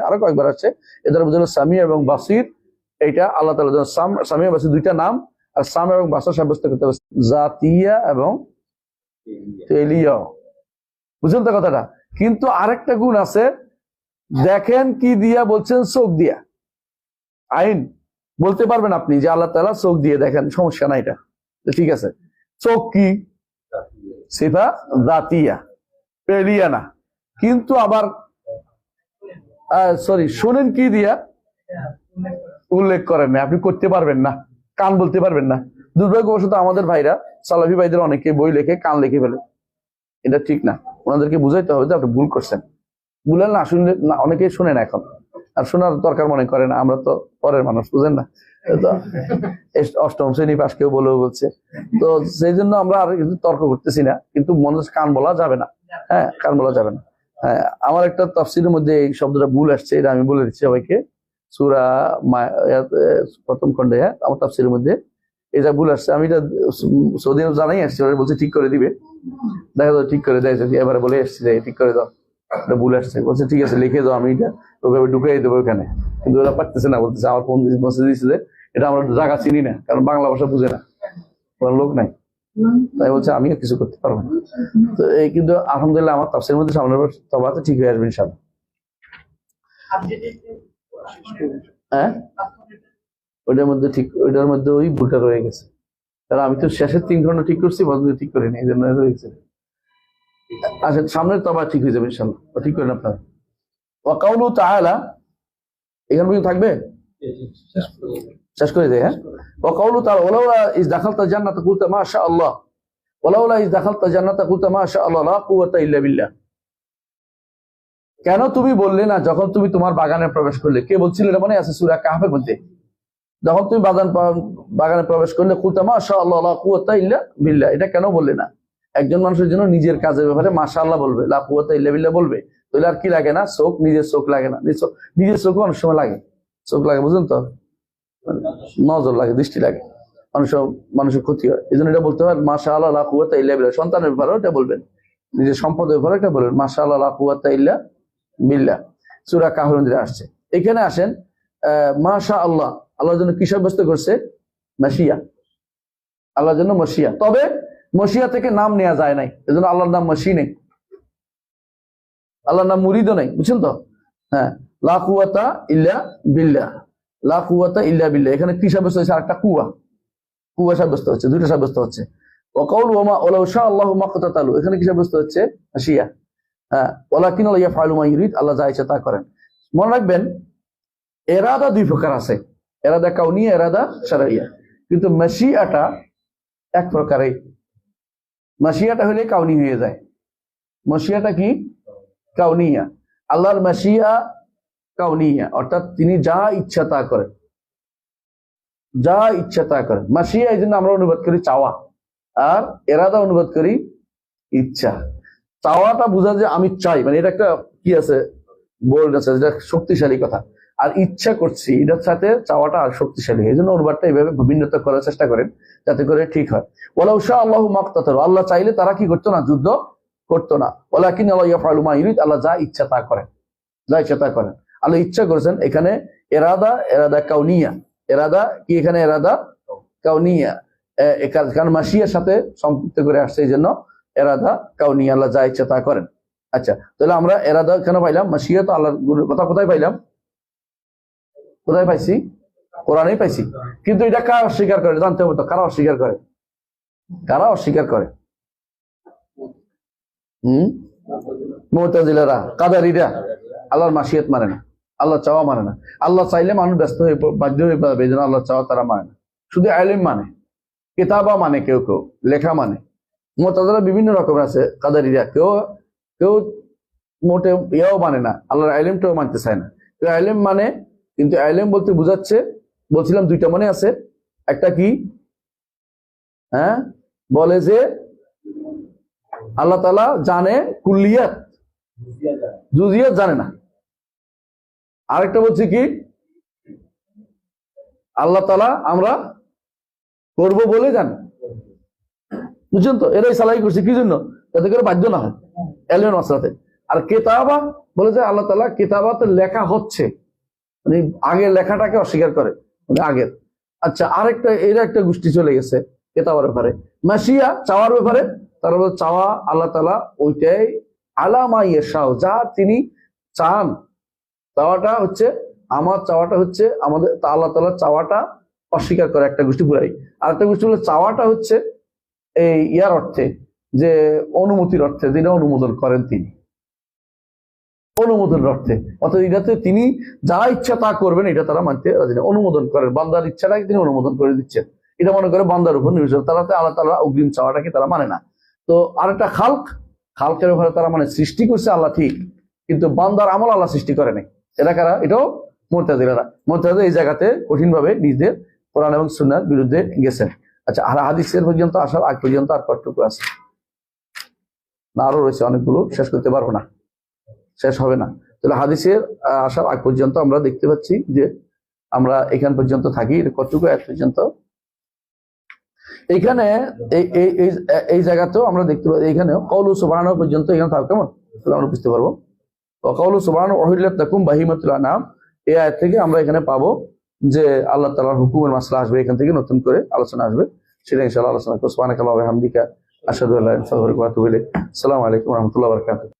আরও কয়েকবার আছে। এদের মধ্যে হলো সামিয়া এবং বাসির এইটা আল্লাহ তালা যেন সাম- সামিয়া বাসির দুইটা নাম আর সাম এবং বাসা সাব্যস্ত করতে হবে। জাতিয়া এবং তেলিয়া। বুঝলেন তো কথাটা? কিন্তু আরেকটা গুণ আছে দেখেন কি দিয়া বলছেন চোখ দিয়া। আইন বলতে পারবেন আপনি যে আল্লাহ তালা চোখ দিয়ে দেখেন সমস্যা নাই এটা। ঠিক আছে। চোখ কি? সিফা দাতিয়া পেলিয়া না। কিন্তু আবার সরি শোনেন কি দিয়া? উল্লেখ করেন না আপনি করতে পারবেন না, কান বলতে পারবেন না। দুর্ভাগ্যবশত আমাদের ভাইরা সালাফি ভাইদের অনেকে বই লেখে, কান লিখে ফেলে। এটা ঠিক না। ওনাদেরকে বুঝাইতে হবে যে আপনি ভুল করছেন। ভুলেন না শুনলে না, অনেকেই শুনেন এখন। আর শোনার দরকার মনে করে না আমরা তো পরের মানুষ, বুঝেন না? অষ্টম শ্রেণি পাশ কেউ বলেও বলছে। তো সেই জন্য আমরা আর কিছু তর্ক করতেছি না, কিন্তু মনে কান বলা যাবে না। হ্যাঁ কান বলা যাবে না। আমার একটা তফসিলের মধ্যে এই শব্দটা ভুল আসছে এটা আমি বলে দিচ্ছি সবাইকে। সুরা প্রথম খন্ডে হ্যাঁ, আমার তাফসিরের মধ্যে এটা ভুল আসছে। আমি এটা সৌদি আরব জানাই আসছি ওরা বলছে ঠিক করে দিবে। দেখা যাবে ঠিক করে দেয় এবারে বলে এসছি যে ঠিক করে দাও। এটা ভুল আসছে। বলছে ঠিক আছে লিখে দাও আমি এটা ওভাবে ঢুকাই দেবো ওখানে। কিন্তু ওরা পারতেছে না বলতেছে আমার ফোন মেসেজ দিয়েছে যে এটা আমরা জায়গা চিনি না কারণ বাংলা ভাষা বুঝে না। লোক নাই। তাই বলছে আমিও কিছু করতে পারব না। তো এই কিন্তু আলহামদুলিল্লাহ আমার তাফসির মধ্যে সামনে তবাতে ঠিক হয়ে আসবে ইনশাল্লাহ হ্যাঁ? ওইটার মধ্যে ঠিক ওইটার মধ্যে ওই ভুলটা রয়ে গেছে। কারণ আমি তো শেষের তিন ঘণ্টা ঠিক করছি বন্ধু ঠিক করিনি এই জন্য রয়েছে আচ্ছা সামনের তবা ঠিক হয়ে যাবে ইনশাল্লাহ ঠিক করেন আপনারা। ওয়াকাউলু তাআলা এখানে পর্যন্ত থাকবে? শেষ করে দেয় হ্যাঁ? ওয়াকাউলু তাআলা ওলাউলা ইজ দাখালতা জান্নাতা কুলতা মা শা আল্লাহ ওলাউলা ইজ দাখালতা জান্নাতা কুলতা মা শা আল্লাহ লা কুওয়াতা ইল্লা বিল্লাহ কেন তুমি বললে না, যখন তুমি তোমার বাগানে প্রবেশ করলে? কে বলছিল মনে আছে সূরা কাহফের মধ্যে? যখন তুমি বাগান বাগানে প্রবেশ করলে, কুলতা মা শা আল্লাহ কুওয়াতা ইল্লা বিল্লাহ। এটা কেন বললে না? একজন মানুষের জন্য নিজের কাজের ব্যাপারে মাশা আল্লাহ বলবে, লা কুওয়াতা ইল্লা বিল্লা বলবে। তাহলে আর কি লাগে না? চোখ, নিজের চোখ লাগে না। নিজের চোখ- অনেক সময় লাগে। চোখ লাগে, বুঝলেন তো? নজর লাগে, দৃষ্টি লাগে। মানুষ মানুষের ক্ষতি হয়। এই জন্য এটা বলতে হয় মাশা আল্লাহ লা কুওয়াতা ইল্লা সন্তানের ব্যাপারেও এটা বলবেন। নিজের সম্পদের ব্যাপারে এটা বলবেন। মাশা আল্লাহ লা কুওয়াতা ইল্লা বিল্লাহ। সূরা কাহর আসছে। এখানে আসেন মাশা আল্লাহ আল্লাহর জন্য কি সাব্যস্ত করছে? মাসিয়া আল্লাহর জন্য মসিয়া তবে মসিয়া থেকে নাম নেওয়া যায় নাই। এজন্য আল্লাহর নাম মসি নেই। আল্লাহর নাম মুরিদও নেই। বুঝছেন তো? হ্যাঁ। লা কুয়াতা ইল্লা বিল্লাহ। লা কুয়াতা এখানে কি সাব্যস্ত হচ্ছে আরেকটা কুয়া। কুয়া সাব্যস্ত হচ্ছে, দুইটা সাব্যস্ত হচ্ছে। ওয়াকাউল ওমা শাহ আল্লাহু এখানে কি সাব্যস্ত হচ্ছে? হ্যাঁ মা ইউরিদ, আল্লাহ যা ইচ্ছা তা করেন। মনে রাখবেন, এরাদা দুই প্রকার আছে। এরাদা কাউনিয়া, এরাদা শারঈয়া কিন্তু মাসিয়াটা এক প্রকারে মাসিয়াটা হলে কাউনি হয়ে যায়। মসিয়াটা কি? কাউনিয়া। আল্লাহর মাসিয়া কাউনিয়া অর্থাৎ তিনি যা ইচ্ছা তা করেন। যা ইচ্ছা তা করেন। মাসিয়া এই জন্য আমরা অনুবাদ করি চাওয়া। আর এরাদা অনুবাদ করি ইচ্ছা। চাওয়াটা বোঝা যে আমি চাই। মানে এটা একটা কি আছে? বোল্ড আছে, যেটা শক্তিশালী কথা। আর ইচ্ছা করছি, এটার সাথে চাওয়াটা আর শক্তিশালী। এই জন্য অনুবাদটা এইভাবে ভিন্নতা করার চেষ্টা করেন, যাতে করে ঠিক হয়। ওলাউ শাহ আল্লাহ মাকতাতার আল্লাহ চাইলে তারা কি করতো না? যুদ্ধ করতো না। ওলাকিন আল্লাহ ইয়াফআলু মা ইউরিদ। আল্লাহ যা ইচ্ছা তা করেন। যা ইচ্ছা তা করেন। আল্লাহ ইচ্ছা করেছেন এখানে এরাদা এরাদা কাউনিয়া। এরাদা কি এখানে এরাদা? কাউনিয়া। কারণ মাসিয়ার সাথে সম্পৃক্ত করে আসছে এই জন্য এরাদা, কাউনিয়া, আল্লাহ যা ইচ্ছা তা করেন। আচ্ছা তাহলে আমরা এরাদা কেন পাইলাম? মাসিয়া তো আল্লাহর গুণের কথা কোথায় পাইলাম? কোথায় পাইছি? কোরআনেই পাইছি। কিন্তু এটা কারা অস্বীকার করে? জানতে হবে তো, কারা অস্বীকার করে? কারা অস্বীকার করে? হম? মোহতাজিলারা কাদারিরা, আল্লাহর মাসিয়াত মানে না। আল্লাহ চাওয়া মানে না। আল্লাহ চাইলে মানুষ ব্যস্ত হয়ে বাধ্য হয়ে পাবে এই জন্য আল্লাহ চাওয়া তারা মানে না। শুধু আলিম মানে কেতাবা মানে কেউ কেউ, লেখা মানে। মোহতাজারা বিভিন্ন রকমের আছে কাদারিরা কেউ কেউ মোটে ইয়েও মানে না, আল্লাহর আইলেমটাও মানতে চায় না। কেউ আইলেম মানে কিন্তু আইলেম বলতে বুঝাচ্ছে, বলছিলাম দুইটা মনে আছে। একটা কি? হ্যাঁ? বলে যে আল্লাহ তালা জানে কুল্লিয়াত, জুজিয়াত জানে না। আরেকটা বলছি কি? আল্লাহ তালা আমরা করব বলে জান। বুঝছেন তো? এরাই সালাই করছে। কি জন্য? যাতে করে বাধ্য না হয়। এলেন মাসলাতে আর কেতাবা বলে যে আল্লাহ তালা কিতাবাতে লেখা হচ্ছে। মানে আগের লেখাটাকে অস্বীকার করে। মানে আগের। আচ্ছা আরেকটা, এর একটা গোষ্ঠী চলে গেছে কেতাবার ব্যাপারে। মাসিয়া, চাওয়ার ব্যাপারে। তারা বলে, চাওয়া আল্লাহ তালা ওইটাই আলামা ইয়েশাও যা তিনি চান চাওয়াটা হচ্ছে, আমার চাওয়াটা হচ্ছে আমাদের আল্লাহ তালা চাওয়াটা অস্বীকার করে একটা গোষ্ঠী পুরাই। আর একটা গোষ্ঠী হলো চাওয়াটা হচ্ছে এই ইয়ার অর্থে, যে অনুমতির অর্থে যেটা অনুমোদন করেন তিনি। অনুমোদনের অর্থে। অর্থাৎ এটাতে তিনি যা ইচ্ছা তা করবেন, এটা তারা মানতে অনুমোদন করেন, বান্দার ইচ্ছাটাকে তিনি অনুমোদন করে দিচ্ছেন। এটা মনে করে বান্দার উপর নির্ভর তারাতে আল্লাহ তালা অগ্রিম চাওয়াটাকে তারা মানে না। তো আরেকটা খালক, খালকের ব্যাপারে তারা মানে সৃষ্টি করছে আল্লাহ ঠিক, কিন্তু বান্দার আমল আল্লাহ সৃষ্টি করে নাই। এরা কারা? এটাও মোরতাজিলারা মোরতাজিলা এই জায়গাতে কঠিনভাবে নিজেদের কোরআন এবং সুন্নার বিরুদ্ধে গেছেন। আচ্ছা আর হাদিসের পর্যন্ত আসার আগ পর্যন্ত আর কতটুকু আছে? না আরও রয়েছে, অনেকগুলো শেষ করতে পারব না। শেষ হবে না। তাহলে হাদিসের আসার আগ পর্যন্ত আমরা দেখতে পাচ্ছি যে আমরা এখান পর্যন্ত থাকি কতটুকু এক পর্যন্ত? এখানে এই জায়গাতেও আমরা দেখতে পাই এখানেও কৌলু সুবাহানো পর্যন্ত এখানে থাকো কেমন? তাহলে আমরা বুঝতে পারব। থেকে আমরা এখানে পাবো যে আল্লাহ তালার হুকুমের মাসলা আসবে, এখান থেকে নতুন করে আলোচনা আসবে। সেটা ইনশাল্লাহ আলোচনা করব। আতুবু ইলাইক। আসসালামু আলাইকুম রাহমাতুল্লাহি ওয়া বারাকাতুহু।